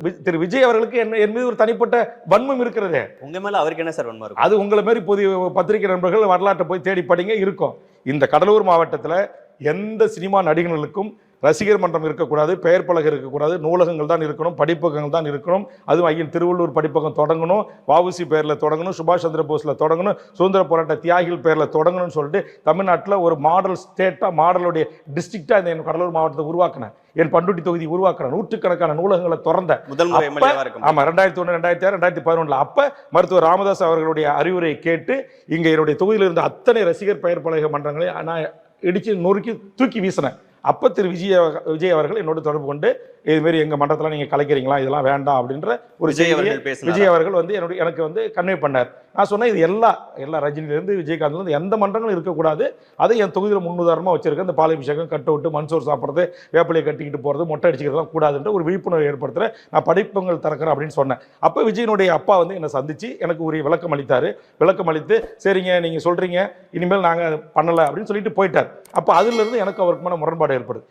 திரு விஜய் அவர்களுக்கு என்ன என் மீது ஒரு தனிப்பட்ட வன்மம் இருக்கிறதே. உங்க மேல அவருக்கு என்ன சார் வன்மம் இருக்கும்? அது உங்களை மாதிரி புதிய பத்திரிகை நண்பர்கள் வரலாற்றை போய் தேடி படிங்க இருக்கும். இந்த கடலூர் மாவட்டத்தில் எந்த சினிமா நடிகர்களுக்கும் ரசிகர் மன்றம் இருக்கக்கூடாது பெயர் பலகை இருக்கக்கூடாது நூலகங்கள் தான் இருக்கணும் படிப்பகங்கள் தான் இருக்கணும். அதுவும் ஐயன் திருவள்ளூர் படிப்பகம் தொடங்கணும் வஉசி பேரில் தொடங்கணும் சுபாஷ் சந்திர போஸில் தொடங்கணும் சுதந்திர போராட்ட தியாகிகள் பேரில் தொடங்கணும்னு சொல்லிட்டு தமிழ்நாட்டில் ஒரு மாடல் ஸ்டேட்டாக மாடலுடைய டிஸ்ட்ரிக்டாக இந்த என் கடலூர் மாவட்டத்தை உருவாக்கினேன். என் பண்டுட்டி தொகுதி உருவாக்கினேன். நூற்றுக்கணக்கான நூலகங்களை திறந்த முதல் முறை அப்ப- எம்எல்ஏவா இருக்கும் ஆமா ரெண்டாயிரத்தி ஒன்று ரெண்டாயிரத்தி ஆறு ரெண்டாயிரத்தி பதினொன்றில் அப்ப மருத்துவர் ராமதாஸ் அவர்களுடைய அறிவுரை கேட்டு இங்க என்னுடைய தொகுதியில் இருந்த அத்தனை ரசிகர் பெயர் பலகை மன்றங்களை நான் இடிச்சு நொறுக்கி தூக்கி வீசினேன். அப்ப திரு விஜய் விஜய் அவர்கள் என்னோட தொடர்பு கொண்டு இதுமாரி எங்க மன்றத்தில் நீங்க கலைக்கிறீங்களா இதெல்லாம் வேண்டாம் அப்படின்ற ஒரு விஜய் அவர்கள்? விஜய் அவர்கள் வந்து என்னுடைய எனக்கு வந்து கன்வே பண்ணார் நான் சொன்னேன் இது எல்லா எல்லா ரஜினிலேருந்து விஜயகாந்த்லேருந்து எந்த மன்றங்களும் இருக்கக்கூடாது. அதை என் தொகுதியில் முன்னுதாரணமாக வச்சிருக்கேன். இந்த பாலாபிஷேகம் கட் அவுட்டு மன்சோர் சாப்பிட்றது வேப்பிலையை கட்டிக்கிட்டு போகிறது மொட்டை அடிச்சுக்கிறதுலாம் கூடாதுன்ற ஒரு விழிப்புணர்வு ஏற்படுத்துகிறேன் நான் படிப்பங்கள் திறக்கிறேன் அப்படின்னு சொன்னேன். அப்போ விஜயனுடைய அப்பா வந்து என்னை சந்தித்து எனக்கு உரிய விளக்கம் அளித்தார். விளக்கம் அளித்து சரிங்க நீங்கள் சொல்கிறீங்க இனிமேல் நாங்கள் பண்ணலை அப்படின்னு சொல்லிட்டு போயிட்டார். அப்போ அதுலேருந்து எனக்கு அவருக்கு மேலே முரண்பாடு ஏற்படுது.